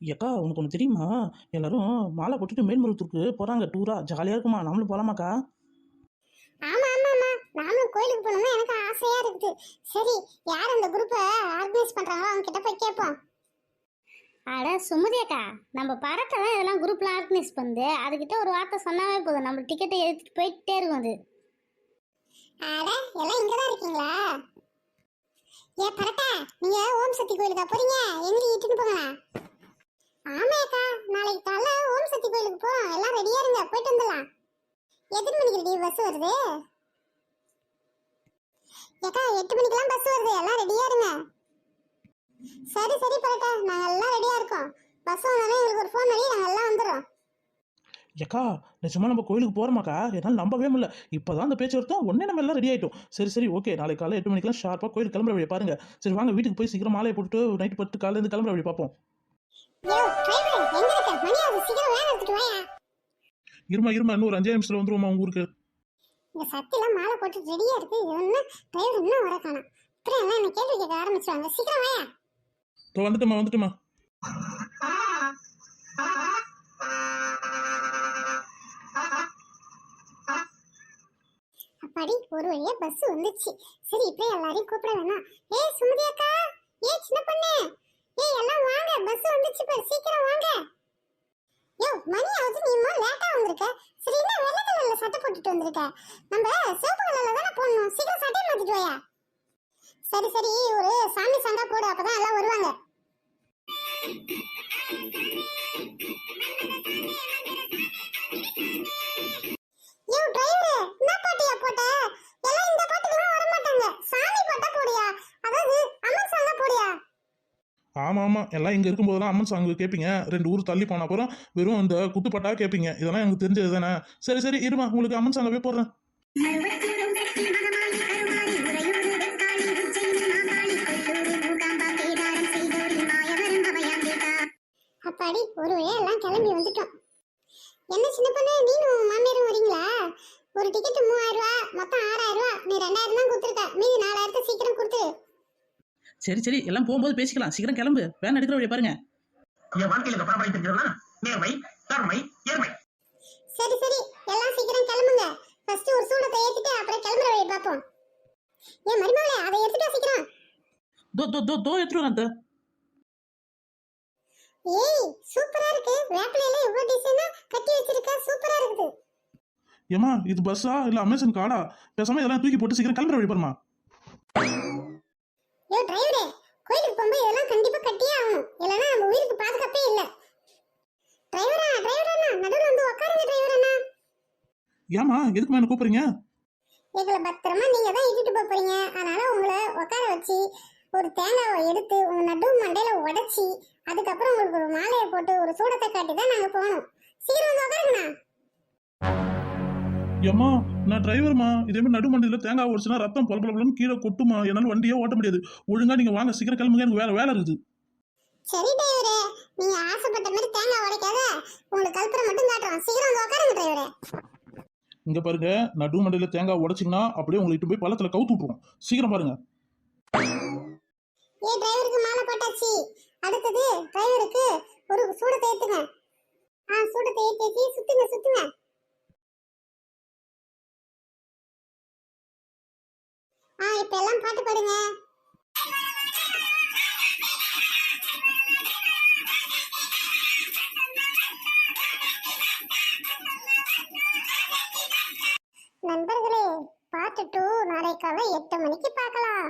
ஏக்கா உனக்கு ஒன்று தெரியுமா? எல்லாரும் மாலை போட்டுட்டு மேல்மருவத்தூருக்கு போகிறாங்க டூரா ஜாலியாக இருக்குமா? நம்மளும் போகலாமாக்கா ஆமா ஆமா ஆமா. நானும் கோயிலுக்கு போகணும்னு எனக்கு ஆசையா இருக்குது. சரி யார் அந்த குரூப்பை ஆர்கனைஸ் பண்றாங்களோ அவங்க கிட்ட போய் கேட்போம் அட சுமதி அக்கா நம்ம படத்தை தான் இதெல்லாம் குரூப்ல ஆர்கனைஸ் பண்ணுது. அதுக்கிட்ட ஒரு வார்த்தை சொன்னாவே போதும். நம்ம டிக்கெட்டை எடுத்துட்டு போயிட்டே இருக்கும் அது. அட எல்லாம் இங்க தான் இருக்கீங்களா? ஏ பரட்டா நீங்க ஓம் சக்தி கோயிலுக்கா போறீங்க? எங்க இட்டுன்னு போங்க ஆமா அக்கா நாளைக்கு காலைல ஓம் சக்தி கோயிலுக்கு போறோம் எல்லாம் ரெடியா இருங்க. போயிட்டு வந்துடலாம். எத்தனை மணிக்கு டி பஸ் வருது? ஏக்கா எட்டு மணிக்கெல்லாம் பஸ் வருது. எல்லாம் ரெடியா இருங்க. சரி சரி பரட்டா நாங்க எல்லாம் ரெடியா இருக்கோம். பஸ் வந்தாலே எங்களுக்கு ஒரு ஃபோன் பண்ணி நாங்க எல்லாம் வந்துடுறோம். ஏக்கா நிஜமா நம்ம கோயிலுக்கு போகிறோமாக்கா என்னால் நம்பவே முடியல. இப்போ தான் அந்த பேச்சு வருத்தம் உடனே நம்ம எல்லாம் ரெடி ஆகிட்டோம் சரி சரி ஓகே நாளைக்கு காலையில் எட்டு மணிக்கெல்லாம் ஷார்ப்பாக கோயில் கிளம்புற வழி பாருங்க. சரி வாங்க வீட்டுக்கு போய் சீக்கிரம் மாலையை போட்டுட்டு நைட்டு பத்து காலையில இருந்து கிளம்புற வழி பார்ப்போம். இருமா இருமா. இன்னும் ஒரு அஞ்சே நிமிஷத்தில் வந்துருவோமா உங்க ஊருக்கு. இந்த சத்திலாம் மாலை போட்டு ரெடியா இருக்கு. இது ஒண்ணு டிரைவர் இன்னும் வர காணோம். அப்புறம் எல்லாம் என்ன கேள்வி கேட்க ஆரம்பிச்சிருவாங்க. சீக்கிரம் வாயா. இப்போ வந்துட்டுமா வந்துட்டுமா அப்பாடி ஒரு வழியா பஸ் வந்துச்சு. சரி இப்ப எல்லாரையும் கூப்பிட வேணாம். ஏய் சுமதி அக்கா. ஏய் சின்ன பொண்ணு. ஏய் எல்லாம் வாங்க. பஸ் வந்துச்சு பாரு. சீக்கிரம் வாங்க. யோ மணி ஆகுது. நீ இன்னும் லேட்டா வந்திருக்க. சரி என்ன வெள்ளை கலர்ல சட்டை போட்டுட்டு வந்திருக்க? நம்ம சிவப்பு கலர்ல தானே போடணும். சீக்கிரம் சட்டை மாத்திட்டு வாயா. சரி சரி. ஒரு சாமி சங்கா போடு. அப்பதான் எல்லாம் வருவாங்க யோ டிரைவர் என்ன பாட்டியா போட்ட எல்லாம் இந்த பாட்டுக்கெல்லாம் வர மாட்டாங்க சாமி பாட்டா போடியா அதாவது அம்மன் சாங்கா போடியா ஆமாம் ஆமாம் எல்லாம் இங்கே இருக்கும்போதெல்லாம் அம்மன் சாங் கேட்பீங்க ரெண்டு ஊர் தள்ளி போன அப்புறம் வெறும் அந்த குத்துப்பாட்டா கேட்பீங்க இதெல்லாம் எனக்கு தெரிஞ்சது தானே? சரி சரி இருமா உங்களுக்கு அம்மன் சாங்கவே போடுறேன். அப்பாடி ஒரு எல்லாம் கிளம்பி வந்துட்டோம். என்ன சின்ன பொண்ணு நீனும் மாமியாரும் வரீங்களா? ஒரு டிக்கெட் மூவாயிரம் ரூபா மொத்தம் ஆறாயிரம் ரூபா நீ ரெண்டாயிரம் தான் கொடுத்துருக்க. மீதி சரி சரி எல்லாம் போகும்போது பேசிக்கலாம். சீக்கிரம் கிளம்பு. வேன் எடுக்கிற வழி பாருங்க. என் வாழ்க்கையில பரபரைத்திருக்கிறதுனா நேர்மை கருமை ஏர்மை சரி சரி. எல்லாம் சீக்கிரம் கிளம்புங்க. ஃபர்ஸ்ட் ஒரு சூடத்தை ஏத்திட்டு அப்புறம் கிளம்புற வழி பார்ப்போம். ஏன் மருமகளே அதை எடுத்துட்டா சீக்கிரம். தோ தோ தோ தோ எடுத்துருவாங்க அத்தை. ஏய் சூப்பரா இருக்கு. வேப்பிலையில எவ்வளவு டிசைனா கட்டி வச்சிருக்க. சூப்பரா இருக்குது. ஏமா இது பஸ்ஸா இல்லை அமேசான் கார்டா பேசாம இதெல்லாம் தூக்கி போட்டு சீக்கிரம் கிளம்புற வழி பாருமா ஏ டிரைவரே கோயிலுக்கு போகும்போது இதெல்லாம் கண்டிப்பா கட்டியே ஆகணும். இல்லைன்னா நம்ம உயிருக்கு பாதுகாப்பே இல்ல. டிரைவரா டிரைவர் அண்ணா? நடுவில் வந்து உட்காருங்க டிரைவர் அண்ணா. ஏமா எதுக்கு என்ன கூப்பிடுறீங்க? எங்களை பத்திரமா நீங்க தான் இட்டுட்டு போப் போறீங்க. அதனால உங்களை உட்கார வச்சு ஒரு தேங்காவை எடுத்து உங்க நடு மண்டையில உடைச்சி அதுக்கப்புறம் உங்களுக்கு ஒரு மாலையை போட்டு ஒரு சூடத்தை காட்டி தான் நாங்க போகணும். சீக்கிரம் வந்து உட்காருங்கண்ணா ஏம்மா நான் டிரைவர்மா இதே மாதிரி நடுமண்டியில் தேங்காய் உடச்சுனா ரத்தம் பொல பொல பொலன்னு கீழே கொட்டுமா? என்னால் வண்டியே ஓட்ட முடியாது. ஒழுங்கா நீங்க வாங்க சீக்கிரம் கிளம்புங்க எனக்கு வேலை வேலை இருக்குது. சரி டிரைவரே நீங்க ஆசைப்பட்ட மாதிரி தேங்காய் உடைக்காத. உங்களுக்கு கல்பனை மட்டும் காட்டுறோம். சீக்கிரம் வந்து உட்காருங்க டிரைவரே இங்க பாருங்க நடுமண்டியில் தேங்காய் உடைச்சிங்கன்னா அப்படியே உங்களை இட்டு போய் பள்ளத்தில் கவுத்து விட்டுருவோம். சீக்கிரம் பாருங்க. ஏ டிரைவருக்கு மாலை போட்டாச்சு. அடுத்தது டிரைவருக்கு ஒரு சூடத்தை ஏத்துங்க. ஆ சூடத்தை ஏத்தி ஏத்தி சுத்துங்க சுத்துங்க. ஆ இப்போ எல்லாம் பாட்டு பாடுங்க. நண்பர்களே பாட்டு டூ நாளை காலை எட்டு மணிக்கு பார்க்கலாம்.